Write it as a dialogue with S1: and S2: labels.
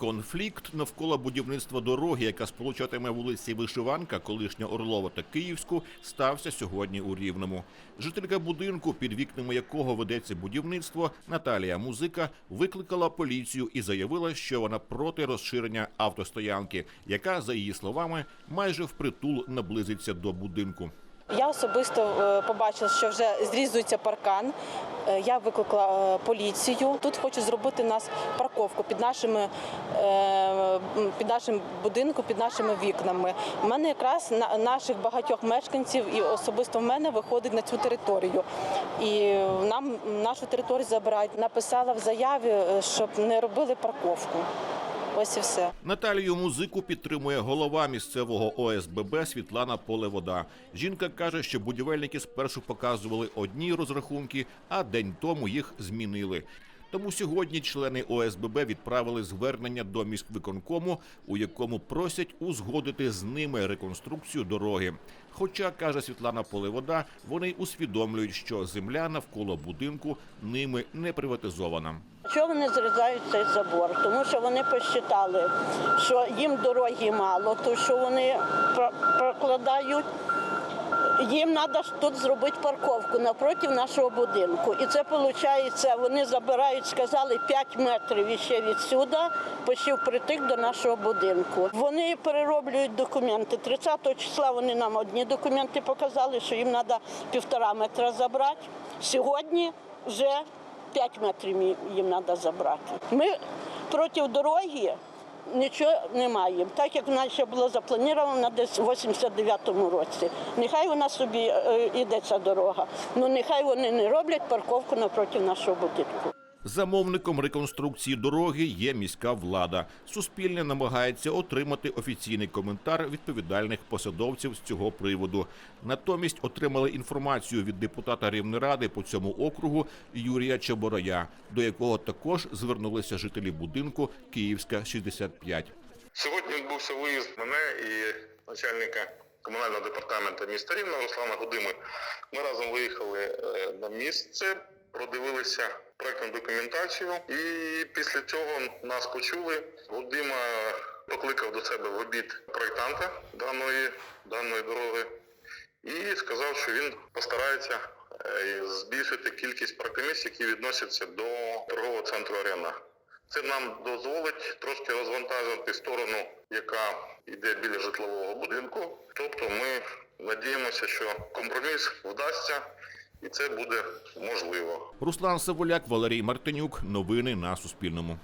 S1: Конфлікт навколо будівництва дороги, яка сполучатиме вулиці Вишиванка, колишня Орлова та Київську, стався сьогодні у Рівному. Жителька будинку, під вікнами якого ведеться будівництво, Наталія Музика викликала поліцію і заявила, що вона проти розширення автостоянки, яка, за її словами, майже впритул наблизиться до будинку.
S2: Я особисто е, побачила, що вже зрізується паркан. Е, Я викликала е, поліцію. Тут хочуть зробити нас парковку під нашими під нашим будинком, під нашими вікнами. У мене якраз наших багатьох мешканців і особисто в мене виходить на цю територію. І нам нашу територію забирають. Написала в заяві, щоб не робили парковку. Ось і все.
S1: Наталію музику підтримує голова місцевого ОСББ Світлана Полевода. Жінка каже, що будівельники спершу показували одні розрахунки, а день тому їх змінили. Тому сьогодні члени ОСББ відправили звернення до міськвиконкому, у якому просять узгодити з ними реконструкцію дороги. Хоча, каже Світлана Полевода, вони усвідомлюють, що земля навколо будинку ними не приватизована.
S3: Чого вони зрізають цей забор? Тому що вони посчитали, що їм дороги мало, то що вони прокладають. Їм треба тут зробити парковку напроти нашого будинку. І це виходить, вони забирають, сказали, 5 метрів іще відсюди, почти впритик до нашого будинку. Вони перероблюють документи. 30 числа вони нам одні документи показали, що їм треба півтора метра забрати. Сьогодні вже 5 метрів їм треба забрати. Ми проти дороги нічого не маємо. Так як вона ще було заплановано десь в 89-му році. Нехай вона собі йде іде ця дорога. Ну нехай вони не роблять парковку напроти нашого будинку.
S1: Замовником реконструкції дороги є міська влада. Суспільне намагається отримати офіційний коментар відповідальних посадовців з цього приводу. Натомість отримали інформацію від депутата Рівнеради по цьому округу Юрія Чебороя, до якого також звернулися жителі будинку Київська 65.
S4: Сьогодні відбувся виїзд мене і начальника комунального департаменту міста Рівна Руслана Гудими. Ми разом виїхали е, на місце, продивилися проектну документацію, і після цього нас почули. Гудима покликав до себе в обід проєктанта даної, даної дороги і сказав, що він постарається е, збільшити кількість паркомісць, які відносяться до торгового центру Арена. Це нам дозволить трошки розвантажити сторону, яка йде біля житлового будинку. Тобто ми надіємося, що компроміс вдасться і це буде можливо.
S1: Руслан Савуляк, Валерій Мартинюк. Новини на Суспільному.